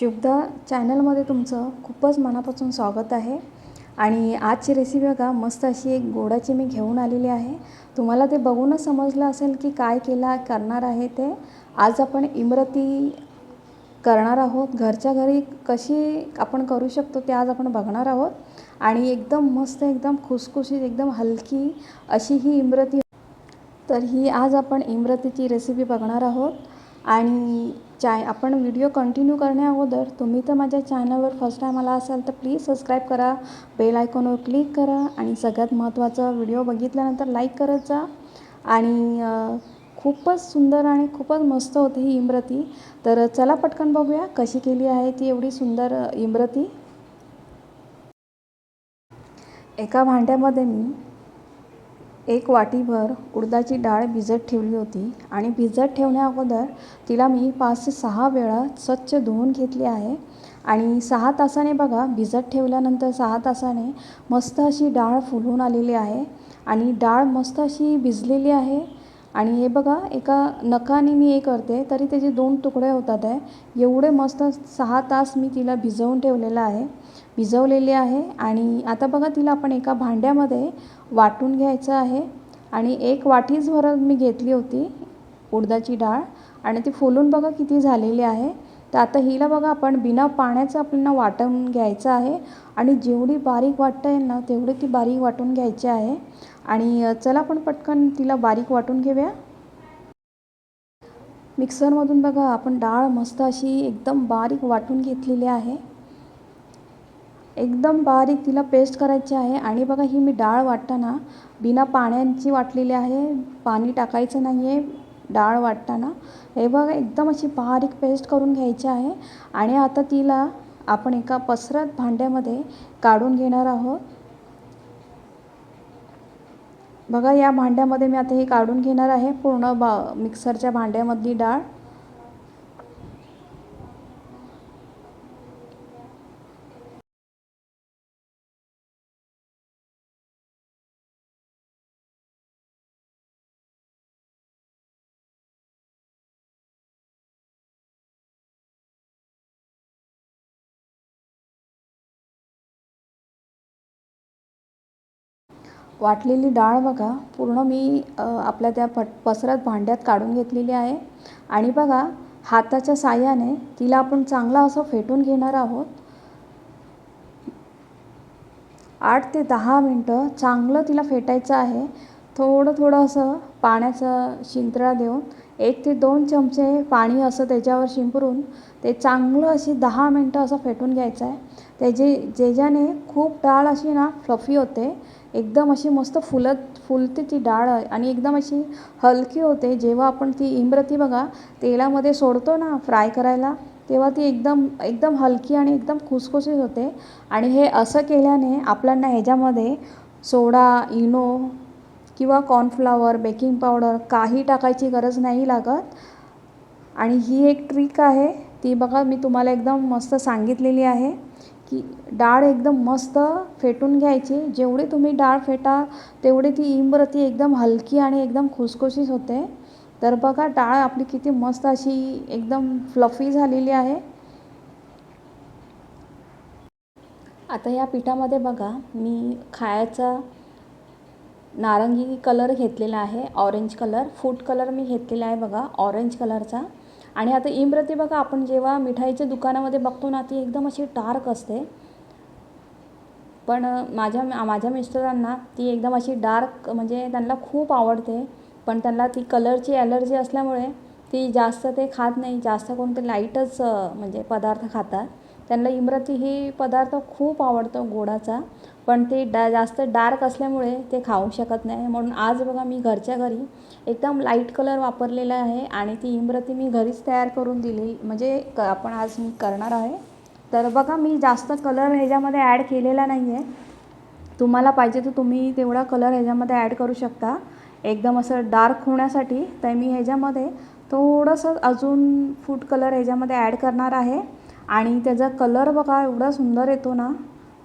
शुभदा चॅनलमध्ये तुमचं खूपच मनापासून स्वागत आहे. आणि आजची रेसिपी बघा मस्त अशी एक गोडाची मी घेऊन आलेली आहे. तुम्हाला ते बघूनच समजलं असेल की काय केला करणार आहे ते. आज आपण इमरती करणार आहोत. घरच्या घरी कशी आपण करू शकतो ते आज आपण बघणार आहोत. आणि एकदम मस्त एकदम खुसखुशीत एकदम हलकी अशी ही इमरती. तर ही आज आपण इमरतीची रेसिपी बघणार आहोत. आणि चाय आपण व्हिडिओ कंटिन्यू करण्याअगोदर तुम्ही तर माझ्या चॅनलवर फर्स्ट टाईम आला असाल तर प्लीज सबस्क्राईब करा बेल आयकॉनवर क्लिक करा आणि सगळ्यात महत्त्वाचं व्हिडिओ बघितल्यानंतर लाईक करत जा. आणि खूपच सुंदर आणि खूपच मस्त होते ही इमरती. तर चला पटकन बघूया कशी केली आहे ती एवढी सुंदर इमरती. एका भांड्यामध्ये मी एक वाटीभर उडदाची डाळ भिजत ठेवली होती आणि भिजत ठेवण्या अगोदर तिला मी पाच ते सहा वेळा स्वच्छ धुवून घेतली आहे. आणि सहा तासाने बघा भिजत ठेवल्यानंतर सहा तासाने मस्त अशी डाळ फुलून आलेली आहे. आणि डाळ मस्त अशी भिजलेली आहे. आणि हे बघा एका नखाने मी हे करते तरी त्याचे दोन तुकडे होतात आहे एवढे मस्त सहा तास मी तिला भिजवून ठेवलेलं आहे. भिजवलेली आहे आणि आता बघा तिला आपण एका भांड्यामध्ये वाटून घ्यायचं आहे. आणि एक वाटीच भरत मी घेतली होती उडदाची डाळ आणि ती फुलून बघा किती झालेली आहे. तर आता हिला बघा आपण बिना पाण्याचं आपल्याला वाटून घ्यायचं आहे. आणि जेवढी बारीक वाटता येईल ना तेवढी ती बारीक वाटून घ्यायची आहे. आणि चला आपण पटकन तिला बारीक वाटून घेऊया. मिक्सरमधून बघा आपण डाळ मस्त अशी एकदम बारीक वाटून घेतलेली आहे. एकदम बारीक तिला पेस्ट करायची आहे. आणि बघा ही मी डाळ वाटताना बिना पाण्याची वाटलेली आहे. पाणी टाकायचं नाही आहे डाळ वाटताना. हे बघा एकदम अशी बारीक पेस्ट करून घ्यायची आहे. आणि आता तिला आपण एका पसरत भांड्यामध्ये काढून घेणार आहोत. बघा या भांड्यामध्ये मी आता हे काढून घेणार आहे पूर्ण बा मिक्सरच्या भांड्यामधली डाळ. वाटलेली डाळ बघा पूर्ण मी आपल्या त्या पट पसरत भांड्यात काढून घेतलेली आहे. आणि बघा हाताच्या साह्याने तिला आपण चांगला असं फेटून घेणार आहोत. आठ ते दहा मिनटं चांगलं तिला फेटायचं आहे. थोडं थोडं असं पाण्याचं शिंतळा देऊन एक ते दोन चमचे पाणी असं त्याच्यावर शिंपरून ते चांगलं अशी दहा मिनटं असं फेटून घ्यायचं आहे. त्याचे ज्याच्याने खूप डाळ अशी ना फ्लफी होते एकदम अशी मस्त फुलत फुलते ती डाळ आणि एकदम अशी हलकी होते. जेव्हा आपण ती इमरती बघा तेलामध्ये सोडतो ना फ्राय करायला तेव्हा ती एकदम एकदम हलकी आणि एकदम खुसखुशीत होते. आणि हे असं केल्याने आपल्याला ह्याच्यामध्ये सोडा इनो किंवा कॉर्नफ्लावर बेकिंग पावडर काही टाकायची गरज नाही लागत. आणि ही एक ट्रिक आहे ती बघा मी तुम्हाला एकदम मस्त सांगितलेली आहे की डाळ एकदम मस्त फेटून घ्यायची. जेवढी तुम्ही डाळ फेटा तेवढी ती इमरती एकदम हलकी आणि एकदम खुसखुशीत होते. तर बघा डाळ आपली किती मस्त अशी एकदम फ्लफी झालेली आहे. आता या पिठामध्ये बघा मी खायचा नारंगी कलर घेतलेला आहे ऑरेंज कलर फूड कलर मी घेतलेला आहे बघा ऑरेंज कलरचा आणि आता इम्रती बघा आपण जेव्हा मिठाईच्या दुकानामध्ये बघतो ना ती एकदम अशी डार्क असते. पण माझ्या माझ्या मिस्टरांना ती एकदम अशी डार्क म्हणजे त्यांना खूप आवडते. पण त्यांना ती कलरची ॲलर्जी असल्यामुळे ती जास्त ते खात नाही. जास्त कोणते लाईटच म्हणजे पदार्थ खातात. त्यांना इमरती ही पदार्थ खूप आवडतो गोडाचा पण ते डा जास्त डार्क असल्यामुळे ते खाऊ शकत नाही. म्हणून आज बघा मी घरच्या घरी एकदम लाइट कलर वापरलेला आहे आणि ती इमरती मी घरीच तयार करून दिली. म्हणजे क आपण आज मी करणार आहे. तर बघा मी जास्त कलर ह्याच्यामध्ये ॲड केलेला नाही आहे तुम्हाला पाहिजे तर तुम्ही तेवढा कलर ह्याच्यामध्ये ॲड करू शकता. एकदम असं डार्क होण्यासाठी तर मी ह्याच्यामध्ये थोडंसं अजून फूड कलर ह्याच्यामध्ये ॲड करणार आहे. आणि त्याचा कलर बघा एवढा सुंदर येतो ना.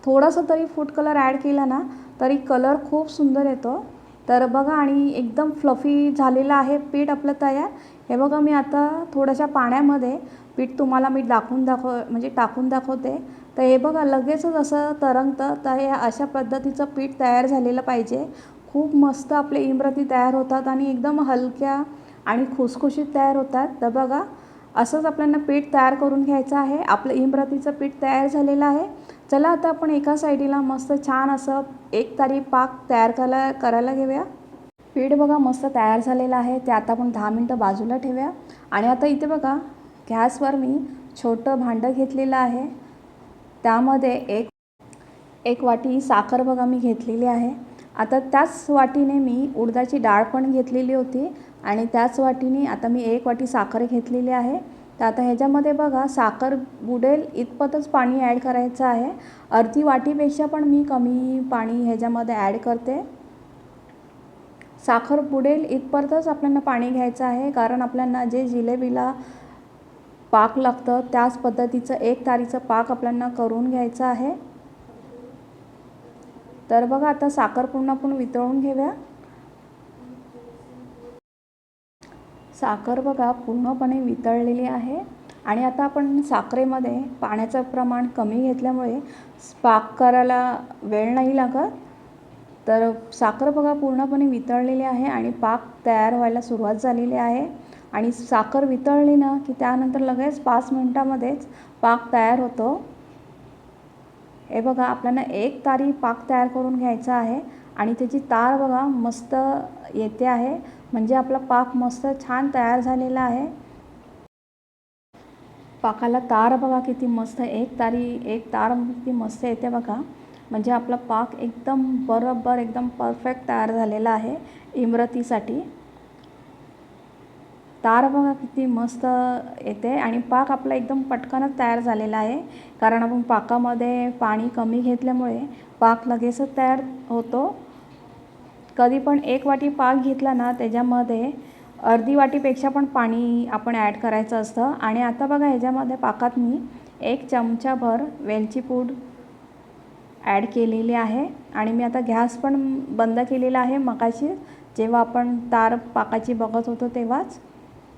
थोडासा तरी फूड कलर ॲड केला ना तरी कलर खूप सुंदर येतो. तर बघा आणि एकदम फ्लफी झालेलं आहे पीठ आपलं तयार. हे बघा मी आता थोड्याशा पाण्यामध्ये पीठ तुम्हाला मी दाखवून दाखव म्हणजे टाकून दाखवते. तर हे बघा लगेचच असं तरंगतं. तर हे अशा पद्धतीचं पीठ तयार झालेलं पाहिजे. खूप मस्त आपले इमरती तयार होतात आणि एकदम हलक्या आणि खुसखुशीत तयार होतात. तर बघा असंच आपल्याला पीठ तयार करून घ्यायचं आहे. आपलं इमरतीचं पीठ तयार झालेलं आहे. चला आता आपण एका साईडीला मस्त छान असं एक तारी पाक तयार करायला करायला घेऊया. पीठ बघा मस्त तयार झालेलं आहे. ते आता आपण दहा मिनटं बाजूला ठेवूया. आणि आता इथे बघा गॅसवर मी छोटं भांडं घेतलेलं आहे. त्यामध्ये एक एक वाटी साखर बघा मी घेतलेली आहे. आता त्याच वाटीने मी उडदाची डाळ पण घेतलेली होती आणि त्याच वाटीने आता मी एक वाटी साखर घेतलेली आहे. तर आता ह्याच्यामध्ये बघा साखर बुडेल इतपतच पाणी ॲड करायचं आहे. अर्धी वाटीपेक्षा पण मी कमी पाणी ह्याच्यामध्ये ॲड करते. साखर बुडेल इतपतच आपल्याला पाणी घ्यायचं आहे. कारण आपल्याला जे जिलेबीला पाक लागतं त्याच पद्धतीचं एक तारीचं पाक आपल्याला करून घ्यायचं आहे. तर बघा आता साखर पूर्ण आपण वितळून घेऊया. साखर बघा पूर्णपणे वितळलेली आहे. आणि आता आपण साखरेमध्ये पाण्याचं प्रमाण कमी घेतल्यामुळे पाक करायला वेळ नाही लागत. तर साखर बघा पूर्णपणे वितळलेली आहे आणि पाक तयार व्हायला सुरुवात झालेली आहे. आणि साखर वितळली ना की त्यानंतर लगेच पाच मिनटामध्येच पाक तयार होतो. हे बघा आपल्याला एक तारी पाक तयार करून घ्यायचा आहे आणि त्याची तार बघा मस्त येते आहे. म्हणजे आपला पाक मस्त छान तयार झालेला आहे. पाकाला तार बघा किती मस्त एक तारी एक तार किती मस्त येते बघा. म्हणजे आपला पाक एकदम बरोबर एकदम परफेक्ट तयार झालेला आहे इमरतीसाठी. तार बघा किती मस्त येते. आणि पाक आपला एकदम पटकनच तयार झालेला आहे. कारण आपण पाकामध्ये पाणी कमी घेतल्यामुळे पाक लगेचच तयार होतो. कधी पण एक वाटी पाक घेतला ना त्याच्यामध्ये अर्धी वाटीपेक्षा पण पाणी आपण ॲड करायचं असतं. आणि आता बघा ह्याच्यामध्ये पाकात मी एक चमचाभर वेलची पूड ॲड केलेली आहे. आणि मी आता गॅस पण बंद केलेला आहे मकाशी जेव्हा आपण तार पाकाची बघत होतो तेव्हाच.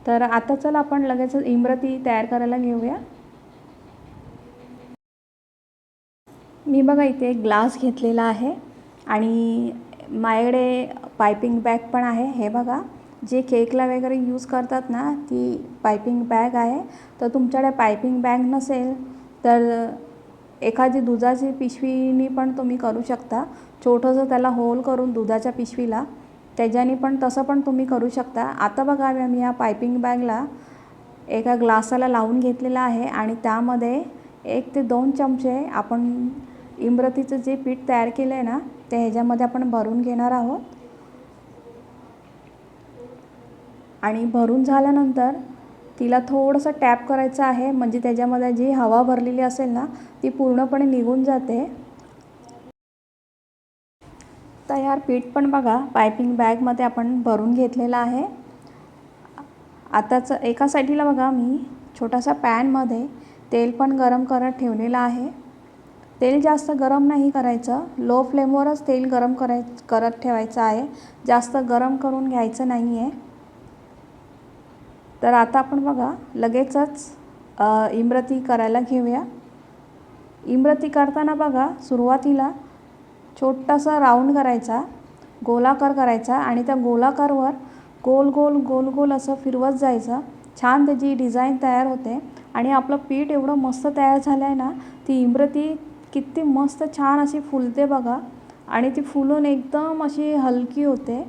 तर आता चला आपण लगेच इमरती तयार करायला घेऊया. मी बघा इथे एक ग्लास घेतलेला आहे आणि माझ्याकडे पायपिंग बॅग पण आहे. हे बघा जे केकला वगैरे यूज करतात ना ती पायपिंग बॅग आहे. तर तुमच्याकडे पायपिंग बॅग नसेल तर एखादी दुधाची पिशवीनी पण तुम्ही करू शकता. छोटंसं त्याला होल करून दुधाच्या पिशवीला. त्याच्याने पण तसं पण तुम्ही करू शकता. आता बघा मी या पायपिंग बॅगला एका ग्लासाला लावून घेतलेला आहे आणि त्यामध्ये एक ते दोन चमचे आपण इमरतीचं जे पीठ तयार केलं आहे ना ते ह्याच्यामध्ये आपण भरून घेणार आहोत. आणि भरून झाल्यानंतर तिला थोडंसं टॅप करायचं आहे म्हणजे त्याच्यामध्ये जी हवा भरलेली असेल ना ती पूर्णपणे निघून जाते. यार पीठ पण बघा पायपिंग बॅगमध्ये आपण भरून घेतलेलं आहे. आताच एका साईडीला बघा मी छोटासा पॅनमध्ये तेल पण गरम करत ठेवलेलं आहे. तेल जास्त गरम नाही करायचं. लो फ्लेमवरच तेल गरम कराय करत ठेवायचं आहे. जास्त गरम करून घ्यायचं नाही आहे तर आता आपण बघा लगेचच इमरती करायला घेऊया. इमरती करताना बघा सुरुवातीला छोटासा राऊंड करायचा गोलाकार करायचा आणि त्या गोलाकारवर गोल गोल गोल गोल असं फिरवत जायचं. छान त्याची डिझाईन तयार होते आणि आपलं पीठ एवढं मस्त तयार झालं आहे ना ती इमरती किती मस्त छान अशी फुलते बघा. आणि ती फुलून एकदम अशी हलकी होते.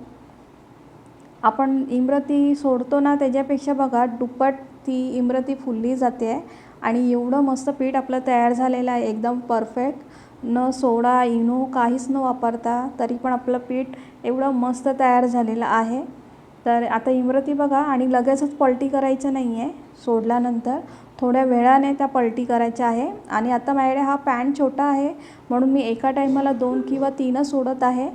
आपण इमरती सोडतो ना त्याच्यापेक्षा बघा दुप्पट ती इमरती फुलली जाते आहे आणि एवढं मस्त पीठ आपलं तयार झालेलं आहे. एकदम परफेक्ट न सोडा इनो काहीच न वापरता तरी पण आपलं पीठ एवढं मस्त तयार झालेलं आहे. तर आता इमरती बघा आणि लगेचच पलटी करायचं नाही आहे सोडल्यानंतर. थोड्या वेळाने त्या पलटी करायच्या आहे. आणि आता माझ्याकडे हा पॅन छोटा आहे म्हणून मी एका टाईमाला दोन किंवा तीनच सोडत आहे.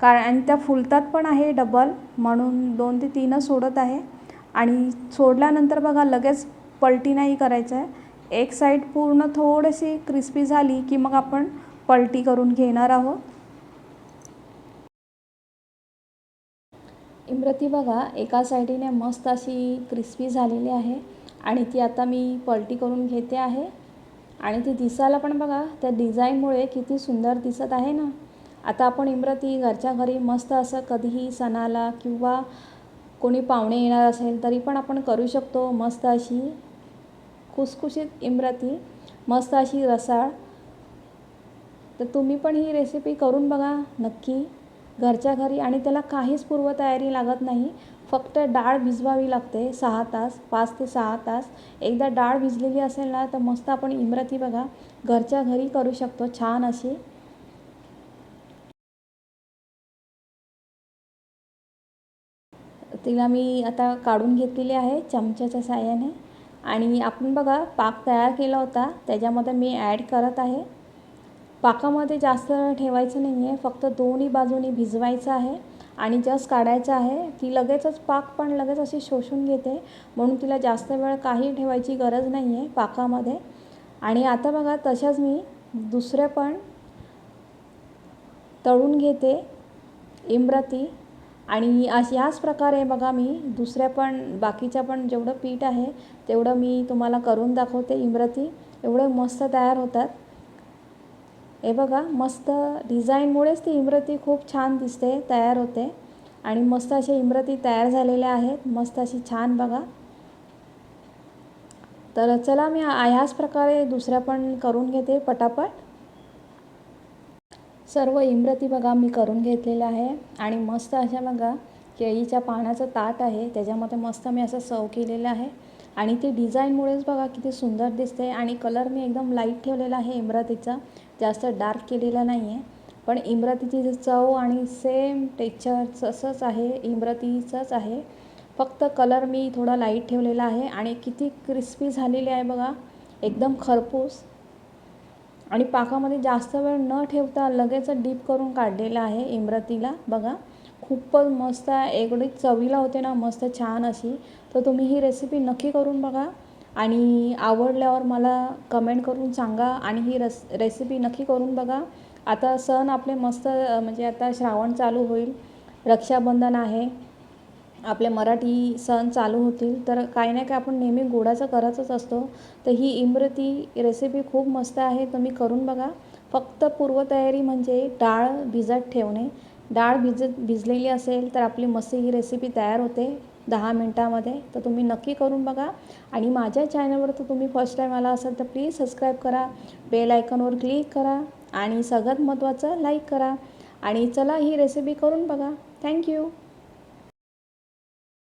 कारण आणि त्या फुलतात पण आहे डबल म्हणून दोन ते तीनच सोडत आहे. आणि सोडल्यानंतर बघा लगेच पलटी नाही करायचं आहे एक साईड पूर्ण थोडीशी क्रिस्पी झाली की मग आपण पलटी करून घेणार आहोत. इमरती बघा एका साईडीने मस्त अशी क्रिस्पी झालेली आहे आणि ती आता मी पलटी करून घेते आहे. आणि ती दिसायला पण बघा त्या डिझाईनमुळे किती सुंदर दिसत आहे ना. आता आपण इमरती घरच्या घरी मस्त असं कधीही सणाला किंवा कोणी पाहुणे येणार असेल तरी पण आपण करू शकतो मस्त अशी खुसखुशीत इमरती मस्त अशी रसाळ. तर तुम्ही पण ही रेसिपी करून बघा नक्की. घरच्या घरी आणि त्याला काहीच पूर्वतयारी लागत नाही. फक्त डाळ भिजवावी लागते सहा तास पाच ते सहा तास. एकदा डाळ भिजलेली असेल ना तर मस्त आपण इमरती बघा. घरच्या घरी करू शकतो छान अशी. तिला मी आता काढून घेतलेली आहे चमच्याच्या साह्याने. आणि आपण बघा पाक तयार केला होता त्याच्यामध्ये मी ॲड करत आहे. पाकामध्ये जास्त ठेवायचं नाही आहे फक्त दोन्ही बाजूनी भिजवायचं आहे आणि जस्ट काढायचं आहे. ती लगेचच पाक पण लगेच अशी शोषून घेते. म्हणून तिला जास्त वेळ काही ठेवायची गरज नाही आहे पाकामध्ये. आणि आता बघा तशाच मी दुसऱ्या पण तळून घेते इमरती. आणि अशी याच प्रकारे बघा मी दुसऱ्या पण बाकीच्या पण जेवढं पीठ आहे तेवढं मी तुम्हाला करून दाखवते इमरती. एवढं मस्त तयार होतात. हे बघा मस्त डिझाईनमुळेच ती इमरती खूप छान दिसते तयार होते. आणि मस्त अशा इमरती तयार झालेल्या आहेत मस्त अशी छान बघा. तर चला मी ह्याच प्रकारे दुसऱ्या पण करून घेते पटापट. सर्व इमरती बघा मी करून घेतलेल्या आहे. आणि मस्त अशा बघा केळीच्या पानाचं ताट आहे त्याच्यामध्ये मस्त मी असं सव केलेलं आहे. आणि ती डिझाईनमुळेच बघा किती सुंदर दिसते. आणि कलर मी एकदम लाइट ठेवलेला आहे इमरतीचा. जास्त डार्क केलेला नाही आहे पण इमरतीची चव आणि सेम टेक्चर तसंच आहे इमरतीचंच आहे. फक्त कलर मी थोडा लाइट ठेवलेला आहे आणि किती क्रिस्पी झालेली आहे बघा. एकदम खरपूस. आणि पाकामध्ये जास्त वेळ न ठेवता लगेच डीप करून काढलेलं आहे इमरतीला बघा. खूपच मस्त एवढी चवीला होते ना मस्त छान अशी. तर तुम्ही ही रेसिपी नक्की करून बघा. आणि आवडल्यावर मला कमेंट करून सांगा आणि ही रस रेसिपी नक्की करून बघा. आता सण आपले मस्त म्हणजे आता श्रावण चालू होईल रक्षाबंधन आहे आपले मराठी सण चालू होतील तर काही ना काही आपण नेहमी गोडाचं करतच असतो. तर ही इमरती रेसिपी खूप मस्त आहे तुम्ही करून बघा. फक्त पूर्वतयारी म्हणजे डाळ भिजत ठेवणे. डाळ भिजत भिजलेली असेल तर आपली मस्त ही रेसिपी तयार होते. दहा मिनटामध्ये तर तुम्ही नक्की करून बघा. आणि माझ्या चॅनलवर तर तुम्ही फर्स्ट टाईम आला असाल तर प्लीज सबस्क्राईब करा. बेल आयकॉनवर क्लिक करा. आणि सगळ्यात महत्त्वाचं लाईक करा. आणि चला ही रेसिपी करून बघा. थँक्यू